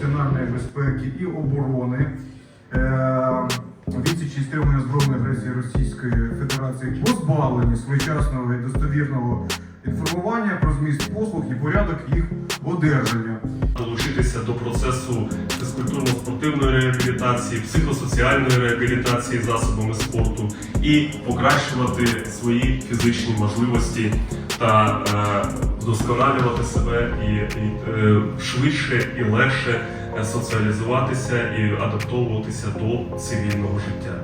національної безпеки і оборони. Е, Відсічі стримування збройної агресії Російської Федерації позбавлені своєчасного і достовірного інформування про зміст послуг і порядок їх одержання. долучитися до процесу фізкультурно-спортивної реабілітації, психосоціальної реабілітації засобами спорту і покращувати свої фізичні можливості та е, вдосконалювати себе і, і е, швидше і легше е, соціалізуватися і адаптовуватися до цивільного життя.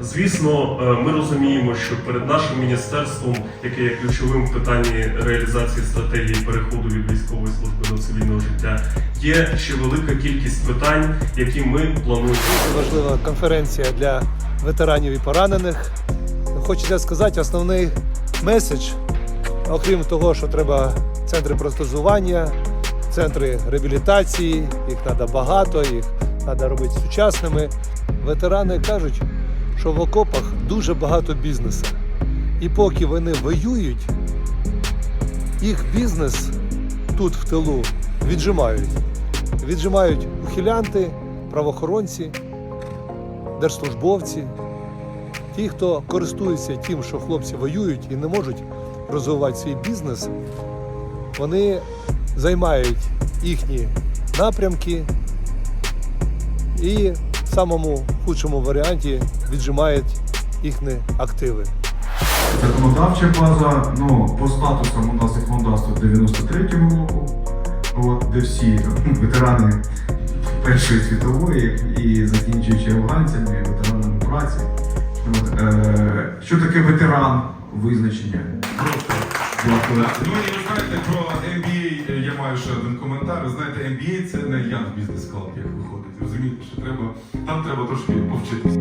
Звісно, ми розуміємо, що перед нашим міністерством, яке є ключовим в питанні реалізації стратегії переходу від військової служби до цивільного життя, є ще велика кількість питань, які ми плануємо. Дуже важлива конференція для ветеранів і поранених. Хочеться сказати основний меседж, окрім того, що треба центри протезування, центри реабілітації, їх треба багато, їх треба робити сучасними. Ветерани кажуть, що в окопах дуже багато бізнесу. І поки вони воюють, їх бізнес тут в тилу віджимають. Віджимають ухилянти, правоохоронці, держслужбовці, ті, хто користується тим, що хлопці воюють і не можуть розвивати свій бізнес, вони займають їхні напрямки і в самому худшому варіанті віджимають їхні активи. Законодавча база, ну, по статусам у нас законодавство 93-го року, от, де всі там, ветерани Першої світової і закінчуючи афганцями, ветеранами праці. От, е, що таке ветеран визначення? Просто дякую. Ну і ви знаєте про MBA, е, я маю ще один коментар. Ви знаєте, MBA це не Young Business Club, як виходить. Розумієте, що треба, там треба трошки повчитися.